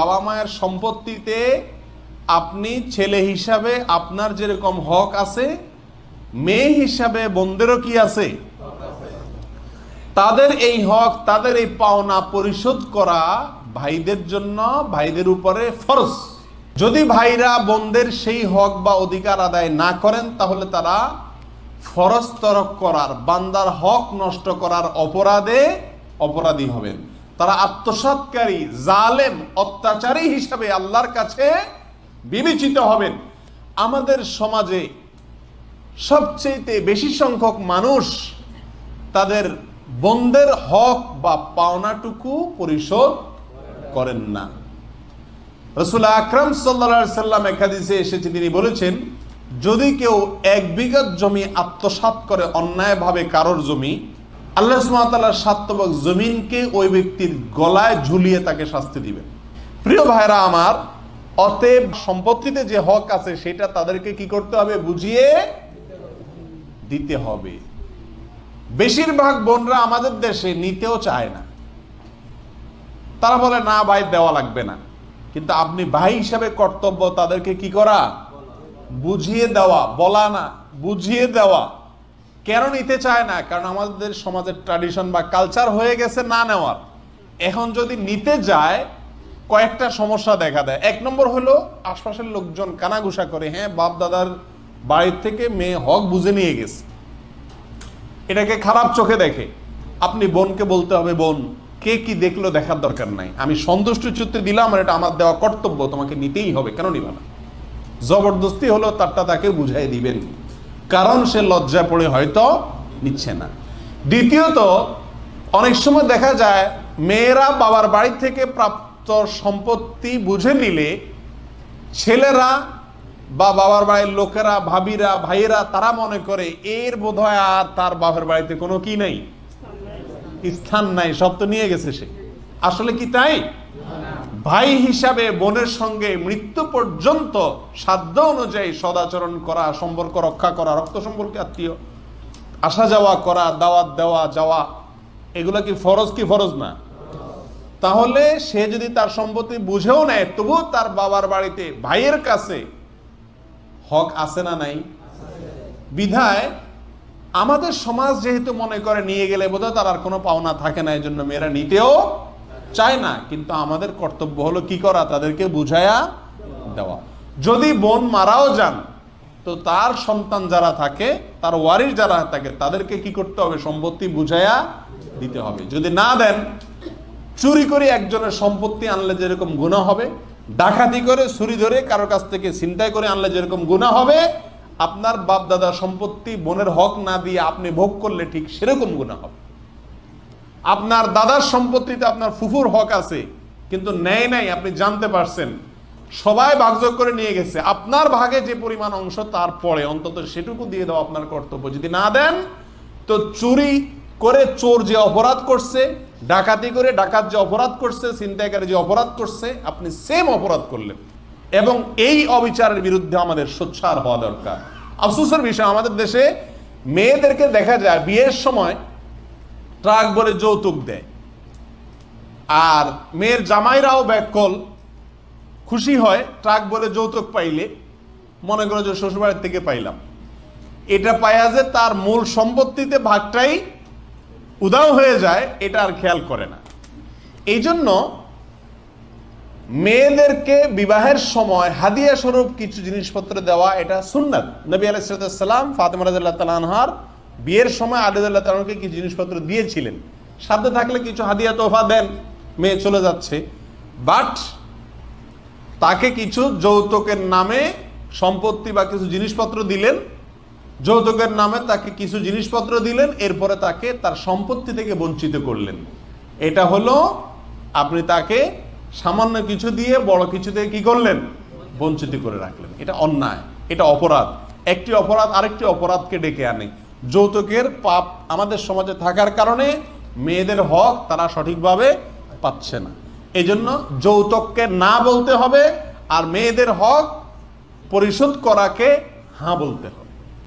বাবা মায়ের সম্পত্তিতে আপনি ছেলে হিসাবে আপনার যেরকম হক আছে, মেয়ে হিসাবে বোনদেরও কি আছে? তাদের এই হক, তাদের এই পাওনা পরিশোধ করা ভাইদের জন্য, ভাইদের উপরে ফরজ। যদি ভাইরা বোনদের সেই হক বা অধিকার আদায় না করেন, তাহলে তারা ফরজ তরক করার, বান্দার হক নষ্ট করার অপরাধে অপরাধী হবেন। তারা আত্মসৎকারী, জালেম, অত্যাচারী হিসাবে আল্লাহর কাছে বিবেচিত হবেন। আমাদের সমাজে সবচেয়ে বেশি সংখ্যক মানুষ তাদের বন্ধের হক বা পাওনাটুকু পরিশোধ করেন না। রসুল আকরাম সাল্লা সাল্লাম একাদিসে এসেছে, তিনি বলেছেন, যদি কেউ এক বিঘা জমি আত্মসাৎ করে অন্যায়ভাবে কারোর জমি আল্লাহ সুমাতাল্লাহ সাত্তবক জমিনকে ওই ব্যক্তির গলায় ঝুলিয়ে তাকে শাস্তি দিবেন প্রিয় ভাইরা আমার, অতএব সম্পত্তিতে যে হক আছে সেটা তাদেরকে কি করতে হবে? বুঝিয়ে দিতে হবে। বেশিরভাগ বোনরা আমাদের দেশে নিতেও চায় না। তারা বলে, না ভাই, দেওয়া লাগবে না। কিন্তু আপনি ভাই হিসাবে কর্তব্য তাদেরকে কি করা? বুঝিয়ে দেওয়া, বলা না, বুঝিয়ে দেওয়া। কেন নিতে চায় না? কারণ আমাদের সমাজের ট্র্যাডিশন বা কালচার হয়ে গেছে না নেওয়ার। এখন যদি নিতে যায়, কয়েকটা সমস্যা দেখা দেয়। এক নম্বর হলো, আশপাশের লোকজন কানাঘুষা করে হ্যাঁ বাপ দাদার বাড়ির থেকে মেয়ে হক বুঝে নিয়ে গেছে। এটাকে খারাপ চোখে দেখে। আপনি বোনকে বলতে হবে, বোন, কে কি দেখল দেখার দরকার নাই। আমি সন্তুষ্ট চিত্তে দিলাম আর এটা আমার দেওয়া কর্তব্য, তোমাকে নিতেই হবে। কেন নিবা না? জবরদস্তি হলো, তারটা তাকে বুঝাই দিবেন। কারণ সে লজ্জা পড়ে হয়তো নিচ্ছে না। দ্বিতীয়ত অনেক সময় দেখা যায় মেয়েরা বাবার বাড়ি থেকে প্রাপ্ত সম্পত্তি বুঝে নিলে ছেলেরা বা বাবার বাড়ির লোকেরা ভাবিরা ভাইয়েরা তারা মনে করে এর বোধহয় আর তার বাবার বাড়িতে কোনো কি নেই। স্থান নাই সব তো নিয়ে গেছে সে। আসলে কি তাই? ভাই হিসাবে বোনের সঙ্গে মৃত্যু পর্যন্ত সাধ্য অনুযায়ী সদাচরণ করা, সম্পর্ক রক্ষা করা, রক্ত সম্পর্কে আত্মীয়, আসা যাওয়া করা, দাওয়াত দেওয়া, যাওয়া, এগুলো কি ফরজ কি ফরজ না? তাহলে সে যদি তার সম্পত্তি বুঝেও নেয়, তবুও তার বাবার বাড়িতে ভাইয়ের কাছে হক আছে না নাই? বিধায় আমাদের সমাজ যেহেতু মনে করে নিয়ে গেলে বোধহয় তার আর কোনো পাওনা থাকে না এই জন্য মেয়েরা নিতেও চায় না, কিন্তু আমাদের কর্তব্য হলো কি করা? তাদেরকে বুঝায়া দেওয়া। যদি বোন মারাও যান, তো তার সন্তান যারা থাকে, তার ওয়ারির যারা থাকে, তাদেরকে কি করতে হবে? সম্পত্তি বুঝায়া দিতে হবে। যদি না দেন, চুরি করে একজনের সম্পত্তি আনলে যেরকম গুণা হবে, ডাকাতি করে চুরি ধরে কারোর কাছ থেকে ছিনতাই করে আনলে যেরকম গুণা হবে, আপনার বাপ দাদার সম্পত্তি বোনের হক না দিয়ে আপনি ভোগ করলে ঠিক সেরকম গুণা হবে। আপনার দাদার সম্পত্তিতে আপনার ফুফুর হক আছে, কিন্তু নেয় নাই, আপনি জানতে পারছেন। সবাই ভাগযোগ করে নিয়ে গেছে। আপনার ভাগে যে পরিমাণ অংশ, তার পরে অন্তত সেটুকু দিয়ে দেওয়া আপনার কর্তব্য। যদি না দেন, তো চুরি করে চোর যে অপরাধ করছে, ডাকাতি করে ডাকাত যে অপরাধ করছে, ছিনতাইকারী যে অপরাধ করছে, আপনি সেম অপরাধ করলেন। এবং এই অবিচারের বিরুদ্ধে আমাদের সোচ্চার হওয়া দরকার। আফসোসের বিষয়, আমাদের দেশে মেয়েদেরকে দেখা যায়, বিয়ের সময় ট্রাক বলে যৌতুক দেয়। আর মেয়ের জামাইরাও ব্যাককল। খুশি হয়, ট্রাক বলে যৌতুক পাইলে। মনে করো যে শ্বশুরবাড়ির থেকে পাইলাম। এটা পাইয়া যে তার মূল সম্পত্তিতে ভাগটাই উদাও হয়ে যায়, এটা আর খেয়াল করে না। এই জন্য মেয়েদেরকে বিবাহের সময় হাদিয়া স্বরূপ কিছু জিনিসপত্র দেওয়া, এটা সুন্নাত। নবী আলাইসালাম ফাতেমা রাজাল্লাহ তালানহার বিয়ের সময় আলিদুল্লাহ তালানকে কিছু জিনিসপত্র দিয়েছিলেন? সাথে থাকলে কিছু হাদিয়া তোফা দেন, মেয়ে চলে যাচ্ছে। বাট তাকে কিছু যৌতুকের নামে সম্পত্তি বা কিছু জিনিসপত্র দিলেন। যৌতুকের নামে তাকে কিছু জিনিসপত্র দিলেন, এরপরে তাকে তার সম্পত্তি থেকে বঞ্চিত করলেন। এটা হলো আপনি তাকে সামান্য কিছু দিয়ে বড় কিছু থেকে কি করলেন? বঞ্চিত করে রাখলেন। এটা অন্যায়, এটা অপরাধ। একটি অপরাধ আরেকটি অপরাধকে ডেকে আনে। যৌতুকের পাপ আমাদের সমাজে থাকার কারণে মেয়েদের হক তারা সঠিকভাবে পাচ্ছে না। এই জন্য যৌতুককে না বলতে হবে আর মেয়েদের হক পরিশোধ করাকে হাঁ বলতে হবে।